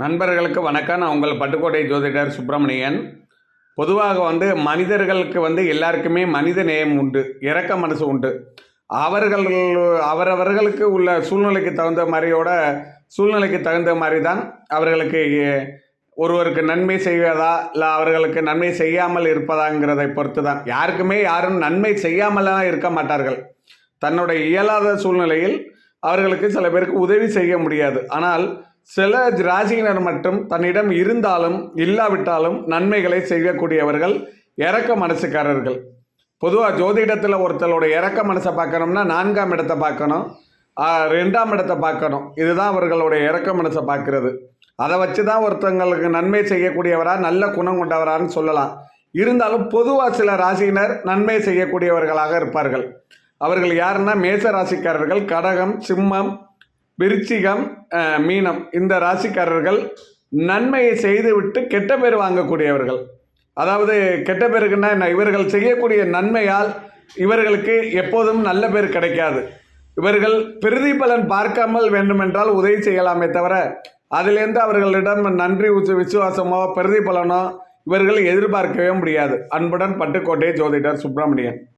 நண்பர்களுக்கு வணக்கம். நான் உங்கள் பட்டுக்கோட்டை ஜோதிடர் சுப்பிரமணியன். பொதுவாக வந்து மனிதர்களுக்கு வந்து எல்லாருக்குமே மனித நேயம் உண்டு இரக்க மனசு உண்டு. அவர்கள் அவரவர்களுக்கு உள்ள சூழ்நிலைக்கு தகுந்த மாதிரியோட சூழ்நிலைக்கு தகுந்த மாதிரி தான் அவர்களுக்கு ஒருவருக்கு நன்மை செய்வதா இல்லை அவர்களுக்கு நன்மை செய்யாமல் இருப்பதாங்கிறதை பொறுத்து தான் யாருக்குமே யாரும் நன்மை செய்யாமலாம் இருக்க மாட்டார்கள். தன்னுடைய இயலாத சூழ்நிலையில் அவர்களுக்கு சில பேருக்கு உதவி செய்ய முடியாது. ஆனால் சில ராசியினர் மட்டும் தன்னிடம் இருந்தாலும் இல்லாவிட்டாலும் நன்மைகளை செய்யக்கூடியவர்கள் இறக்க மனசுக்காரர்கள். பொதுவாக ஜோதிடத்தில் ஒருத்தரோட இறக்க மனசை பார்க்கணும்னா நான்காம் இடத்தை பார்க்கணும். ரெண்டாம் இடத்தை பார்க்கணும். இதுதான் அவர்களுடைய இறக்க மனசை பார்க்கறது. அதை வச்சு தான் ஒருத்தங்களுக்கு நன்மை செய்யக்கூடியவரா நல்ல குணம் கொண்டவரான்னு சொல்லலாம். இருந்தாலும் பொதுவாக சில ராசியினர் நன்மை செய்யக்கூடியவர்களாக இருப்பார்கள். அவர்கள் யாருன்னா மேச ராசிக்காரர்கள் கடகம் சிம்மம் விருச்சிகம் மீனம் இந்த ராசிக்காரர்கள் நன்மையை செய்துவிட்டு கெட்ட பேர் வாங்கக்கூடியவர்கள். அதாவது கெட்ட பேருக்குன்னா என்ன? இவர்கள் செய்யக்கூடிய நன்மையால் இவர்களுக்கு எப்போதும் நல்ல பேர் கிடைக்காது. இவர்கள் பிரதிபலன் பார்க்காமல் வேண்டுமென்றால் உதவி செய்யலாமே தவிர அதிலிருந்து அவர்களிடம் நன்றி உச்ச- விசுவாசமோ பிரதிபலனோ இவர்கள் எதிர்பார்க்கவே முடியாது. அன்புடன் பட்டுக்கோட்டை ஜோதிடர் சுப்பிரமணியன்.